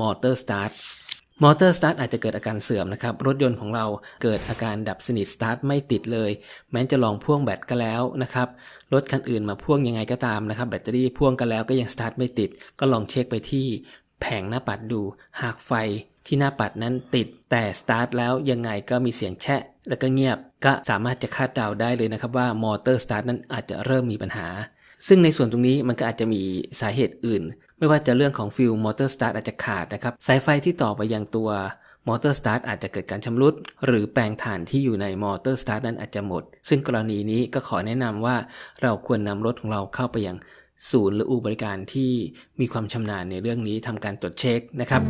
มอเตอร์สตาร์ทมอเตอร์สตาร์ทอาจจะเกิดอาการเสื่อมนะครับ รถยนต์ของเราเกิดอาการดับสนิทสตาร์ทไม่ติดเลย แม้จะลองพ่วงแบตก็แล้วนะครับ รถคันอื่นมาพ่วงยังไงก็ตามนะครับ แบตเตอรี่พ่วงกันแล้วก็ยังสตาร์ทไม่ติด ก็ลองเช็คไปที่แผงหน้าปัดดู หากไฟที่หน้าปัดนั้นติด แต่สตาร์ทแล้วยังไงก็มีเสียงแชะ แล้วก็เงียบ ก็สามารถจะคาดเดาได้เลยนะครับว่ามอเตอร์สตาร์ทนั้นอาจจะเริ่มมีปัญหา ซึ่งในส่วนตรงนี้มันก็อาจจะมีสาเหตุอื่น ไม่ว่าจะเรื่องของฟิลมอเตอร์สตาร์ทอาจจะขาดนะครับสายไฟที่ต่อไปยังตัวมอเตอร์สตาร์ทอาจจะเกิดการชำรุด หรือแปลงถ่านที่อยู่ในมอเตอร์สตาร์ทนั้นอาจจะหมด ซึ่งกรณีนี้ก็ขอแนะนำว่าเราควรนำรถของเราเข้าไปยังศูนย์หรืออู่บริการที่มีความชำนาญในเรื่องนี้ทำการตรวจเช็คนะครับ